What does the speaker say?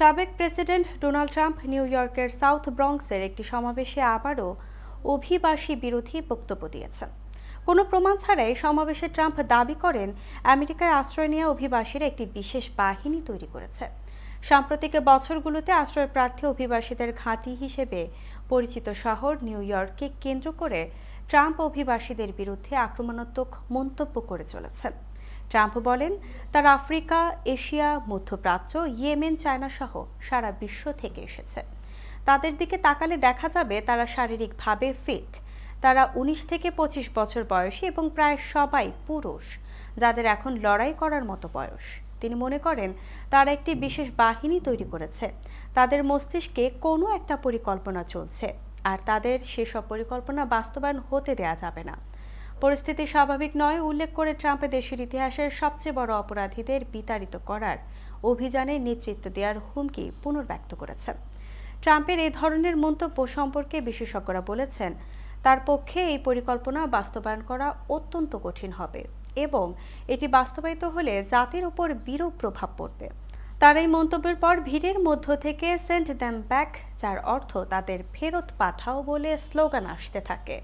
সাবেক president Donald Trump New ইয়র্কের South ব্রঙ্কসের একটি সমাবেশে আবারও অভিবাসী বিরোধী বক্তব্য দিয়েছেন। কোনো প্রমাণ ছাড়াই সমাবেশে ট্রাম্প দাবি করেন, আমেরিকায় আশ্রয় নেওয়া অভিবাসীরা একটি বিশেষ বাহিনী তৈরি করেছে। সাম্প্রতিক বছরগুলোতে আশ্রয় প্রার্থী অভিবাসীদের ঘাঁটি হিসেবে পরিচিত শহর নিউ ইয়র্ককে কেন্দ্র করে ট্রাম্প অভিবাসীদের বিরুদ্ধে আক্রমণাত্মক মন্তব্য করে চলেছেন। ট্রাম্প বলেন, তার আফ্রিকা, এশিয়া, মধ্যপ্রাচ্য, ইয়েমেন, চায়না সহ সারা বিশ্ব থেকে এসেছে। তাদের দিকে তাকালে দেখা যাবে তারা শারীরিকভাবে ফিট তারা উনিশ থেকে পঁচিশ বছর বয়সী এবং প্রায় সবাই পুরুষ, যাদের এখন লড়াই করার মতো বয়স। তিনি মনে করেন, তারা একটি বিশেষ বাহিনী তৈরি করেছে। তাদের মস্তিষ্কে কোনো একটা পরিকল্পনা চলছে, আর তাদের সেসব পরিকল্পনা বাস্তবায়ন হতে দেয়া যাবে না। পরিস্থিতি স্বাভাবিক নয়, উল্লেখ করে ট্রাম্পে দেশের ইতিহাসের সবচেয়ে বড় অপরাধীদের বিতাড়িত করার অভিযানে নেতৃত্ব দেওয়ার হুমকি পুনর্ব্যক্ত করেছেন। ট্রাম্পের এই ধরনের মন্তব্য সম্পর্কে বিশেষজ্ঞরা বলেছেন, তার পক্ষে এই পরিকল্পনা বাস্তবায়ন করা অত্যন্ত কঠিন হবে এবং এটি বাস্তবায়িত হলে জাতির উপর বিরূপ প্রভাব পড়বে। তার এই মন্তব্যের পর ভিড়ের মধ্য থেকে সেন্ট দ্যাম ব্যাক যার অর্থ তাদের ফেরত পাঠাও বলে স্লোগান আসতে থাকে।